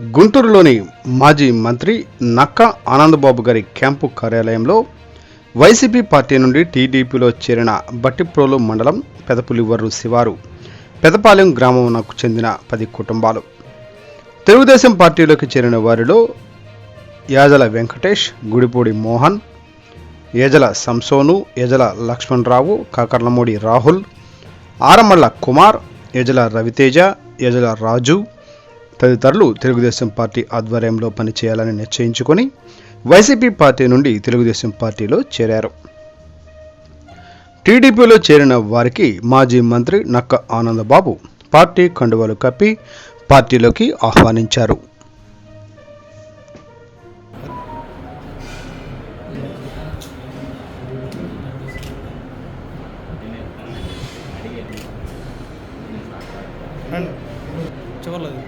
గుంటూరులోని మాజీ మంత్రి నక్క ఆనందబాబు గారి క్యాంపు కార్యాలయంలో వైసీపీ పార్టీ నుండి టీడీపీలో చేరిన బట్టిప్రోలు మండలం పెదపులివర్రు శివారు పెదపాలెం గ్రామమునకు చెందిన పది కుటుంబాలు. తెలుగుదేశం పార్టీలోకి చేరిన వారిలో యాజల వెంకటేష్ గుడిపూడి మోహన్ యజల సంసోను యజల లక్ష్మణరావు కాకర్లమూడి రాహుల్ ఆరమళ్ళ కుమార్ యజల రవితేజ యజల రాజు తదితరులు తెలుగుదేశం పార్టీ ఆధ్వర్యంలో పనిచేయాలని నిశ్చయించుకొని వైసీపీ పార్టీ నుండి తెలుగుదేశం పార్టీలో చేరారు. టీడీపీలో చేరిన వారికి మాజీ మంత్రి నక్క ఆనందబాబు పార్టీ కండువాలు కప్పి పార్టీలోకి ఆహ్వానించారు. చూడలేదు